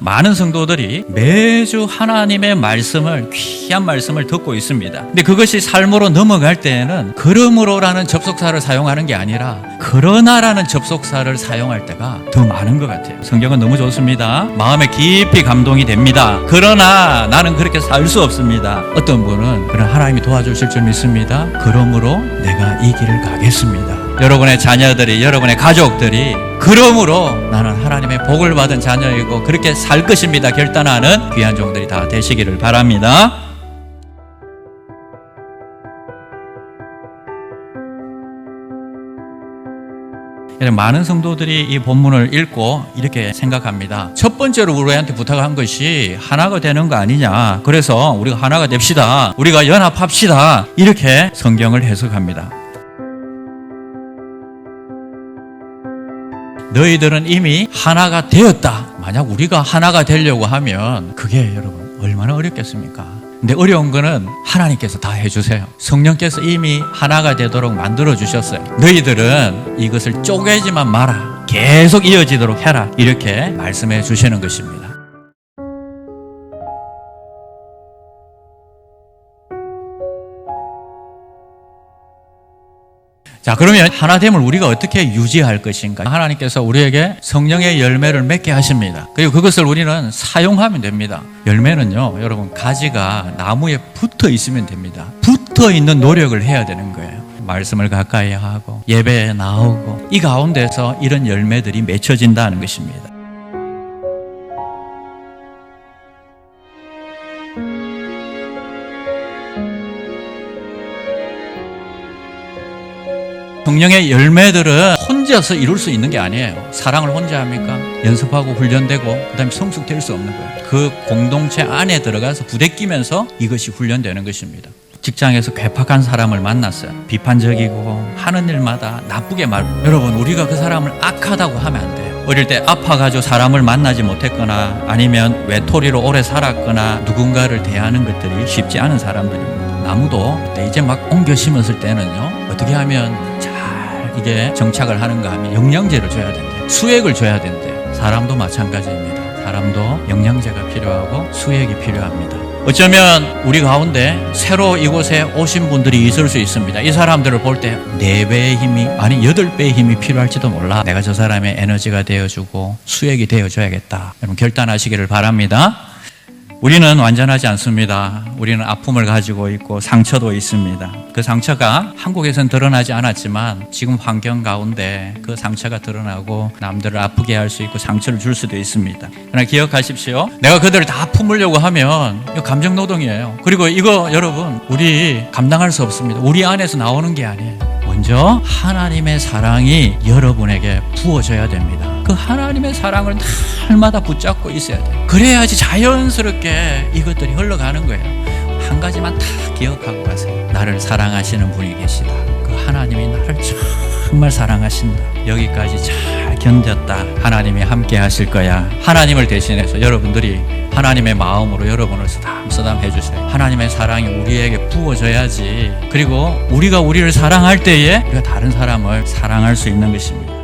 많은 성도들이 매주 하나님의 말씀을 귀한 말씀을 듣고 있습니다. 근데 그것이 삶으로 넘어갈 때에는 그러므로라는 접속사를 사용하는 게 아니라 그러나라는 접속사를 사용할 때가 더 많은 것 같아요. 성경은 너무 좋습니다. 마음에 깊이 감동이 됩니다. 그러나 나는 그렇게 살 수 없습니다. 어떤 분은 그런 하나님이 도와주실 줄 믿습니다. 그러므로 내가 이 길을 가겠습니다. 여러분의 자녀들이 여러분의 가족들이 그러므로 나는 하나님의 복을 받은 자녀이고 그렇게 살 것입니다 결단하는 귀한 종들이 다 되시기를 바랍니다. 많은 성도들이 이 본문을 읽고 이렇게 생각합니다. 첫 번째로 우리한테 부탁한 것이 하나가 되는 거 아니냐. 그래서 우리가 하나가 됩시다. 우리가 연합합시다. 이렇게 성경을 해석합니다. 너희들은 이미 하나가 되었다. 만약 우리가 하나가 되려고 하면 그게 여러분 얼마나 어렵겠습니까? 근데 어려운 거는 하나님께서 다 해주세요. 성령께서 이미 하나가 되도록 만들어 주셨어요. 너희들은 이것을 쪼개지만 마라. 계속 이어지도록 해라. 이렇게 말씀해 주시는 것입니다. 자, 그러면 하나됨을 우리가 어떻게 유지할 것인가? 하나님께서 우리에게 성령의 열매를 맺게 하십니다. 그리고 그것을 우리는 사용하면 됩니다. 열매는요, 여러분, 가지가 나무에 붙어 있으면 됩니다. 붙어 있는 노력을 해야 되는 거예요. 말씀을 가까이 하고, 예배에 나오고, 이 가운데서 이런 열매들이 맺혀진다는 것입니다. 성령의 열매들은 혼자서 이룰 수 있는 게 아니에요. 사랑을 혼자 합니까? 연습하고 훈련되고 그다음에 성숙될 수 없는 거예요. 그 공동체 안에 들어가서 부대끼면서 이것이 훈련되는 것입니다. 직장에서 괴팍한 사람을 만났어요. 비판적이고 하는 일마다 나쁘게 말. 여러분 우리가 그 사람을 악하다고 하면 안 돼요. 어릴 때 아파가지고 사람을 만나지 못했거나 아니면 외톨이로 오래 살았거나 누군가를 대하는 것들이 쉽지 않은 사람들입니다. 나무도 이제 막 옮겨 심었을 때는요 어떻게 하면 잘 이게 정착을 하는가 하면 영양제를 줘야 된대. 수액을 줘야 된대. 사람도 마찬가지입니다. 사람도 영양제가 필요하고 수액이 필요합니다. 어쩌면 우리 가운데 새로 이곳에 오신 분들이 있을 수 있습니다. 이 사람들을 볼 때 네 배의 힘이 아니 여덟 배의 힘이 필요할지도 몰라. 내가 저 사람의 에너지가 되어주고 수액이 되어줘야겠다. 여러분 결단하시기를 바랍니다 우리는 완전하지 않습니다. 우리는 아픔을 가지고 있고 상처도 있습니다. 그 상처가 한국에선 드러나지 않았지만 지금 환경 가운데 그 상처가 드러나고 남들을 아프게 할 수 있고 상처를 줄 수도 있습니다. 그러나 기억하십시오. 내가 그들을 다 품으려고 하면 이거 감정 노동이에요. 그리고 이거 여러분 우리 감당할 수 없습니다. 우리 안에서 나오는 게 아니에요. 먼저 하나님의 사랑이 여러분에게 부어져야 됩니다. 그 하나님의 사랑을 날마다 붙잡고 있어야 돼요. 그래야지 자연스럽게 이것들이 흘러가는 거예요. 한 가지만 다 기억하고 가세요. 나를 사랑하시는 분이 계시다. 그 하나님이 나를 정말 사랑하신다. 여기까지 잘 견뎠다. 하나님이 함께 하실 거야. 하나님을 대신해서 여러분들이 하나님의 마음으로 여러분을 쓰담 쓰담 해주세요. 하나님의 사랑이 우리에게 부어져야지. 그리고 우리가 우리를 사랑할 때에 우리가 다른 사람을 사랑할 수 있는 것입니다.